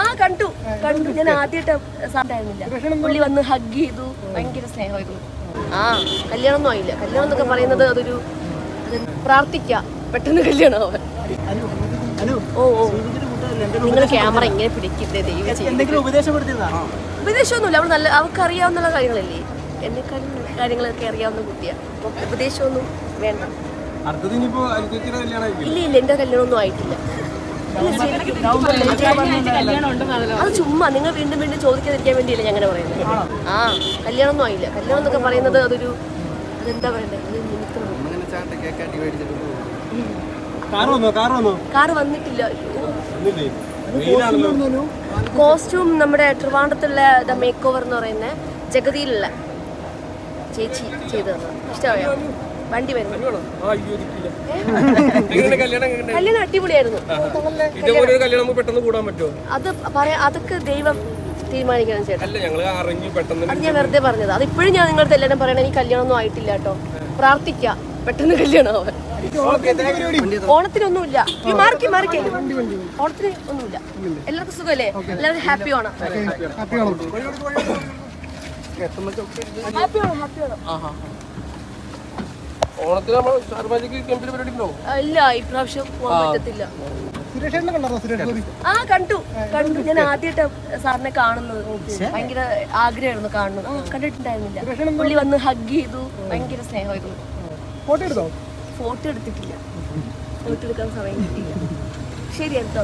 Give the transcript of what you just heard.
ആ കണ്ടു. കണ്ടു. ഞാൻ ആദ്യമായിട്ട് സാധാരണയില്ല പുള്ളി വന്ന് ഹഗ് ചെയ്തു. ഭയങ്കര സ്നേഹമായിരുന്നു. ആ കല്യാണമൊന്നും ആയില്ല. കല്യാണം എന്നൊക്കെ പറയുന്നത് അതൊരു അത് പ്രാർത്ഥിക്കാം. പെട്ടെന്ന് കല്യാണം ആവാൻ ഓ ഓ. നിങ്ങൾ ക്യാമറ ഇങ്ങനെ പിടിക്കില്ലേ ദൈവം ചെയ്യും ഉപദേശമൊന്നുമില്ല. അവൾ നല്ല അവൾക്ക് അറിയാവുന്ന കാര്യങ്ങളല്ലേ? എന്നെക്കാളും കാര്യങ്ങളൊക്കെ അറിയാവുന്ന കുട്ടിയാണ് അപ്പം ഉപദേശമൊന്നും വേണ്ട. ഇല്ല ഇല്ല. എന്റെ കല്യാണമൊന്നും ആയിട്ടില്ല. അത് ചുമ്മാ നിങ്ങൾ വീണ്ടും വീണ്ടും ചോദിക്കാതിരിക്കാൻ വേണ്ടിയില്ല ഞാൻ അങ്ങനെ പറയുന്നത്. ആ കല്യാണം ഒന്നും ആയില്ല. കല്യാണം എന്നൊക്കെ പറയുന്നത് അതൊരു അതെന്താ പറയണ്ടത് കാറ് വന്നിട്ടില്ല. കോസ്റ്റ്യൂം നമ്മുടെ ട്രിവാണ്ടത്തുള്ള ദ മേക്ക് ഓവർ എന്ന് പറയുന്ന ജഗതിയിലുള്ള ചേച്ചി ചെയ്തു ഇഷ്ടമായോ വണ്ടി വരുന്നു. കല്യാണം? കല്യാണം അടിപൊളിയായിരുന്നു. ഇതേപോലെ ഒരു കല്യാണം. പെട്ടെന്ന് കൂടാൻ പറ്റുമോ? അത് പറയാ അതൊക്കെ ദൈവം തീരുമാനിക്കണം ചേട്ടാ. അത് ഞാൻ വെറുതെ പറഞ്ഞത്. അത് ഇപ്പോഴും ഞാൻ നിങ്ങളുടെ എല്ലാവരും പറയണേ ഈ കല്യാണമൊന്നും ആയിട്ടില്ല കേട്ടോ. പ്രാർത്ഥിക്ക. പെട്ടെന്ന് കല്യാണം ആവാൻ ഓണത്തിനൊന്നുമില്ല. ഈ മാറിക്ക് മാറിക്ക്. ഓണത്തിന് ഒന്നുമില്ല. എല്ലാവർക്കും സുഖമല്ലേ? എല്ലാവരും ഹാപ്പി ഓണം. ഹാപ്പി ആണോ ഹാപ്പി ഓണം ഹാപ്പി ഓണം. ഓണത്തിന് നമ്മൾ ശർമാജിക്ക് ക്യാമ്പിൽ പരിപാടി ഉണ്ടോ ആ, ഇല്ല ഇപ്രാവശ്യം പോകാൻ പറ്റത്തില്ല ആ കണ്ടു. കണ്ടു. ഞാൻ ആദ്യമായിട്ട് സാറിനെ കാണുന്നത്. ഭയങ്കര ആഗ്രഹമായിരുന്നു കാണുന്നത്. ആ. കണ്ടിട്ടുണ്ടായിരുന്നില്ല. പുള്ളി വന്ന് ഹഗ് ചെയ്തു. ഭയങ്കര സ്നേഹമായിരുന്നു. ഫോട്ടോ എടുത്തോ? ഫോട്ടോ എടുത്തിട്ടില്ല. ഫോട്ടോ എടുക്കാൻ സമയം കിട്ടിയില്ല. ശരി എടുത്തോ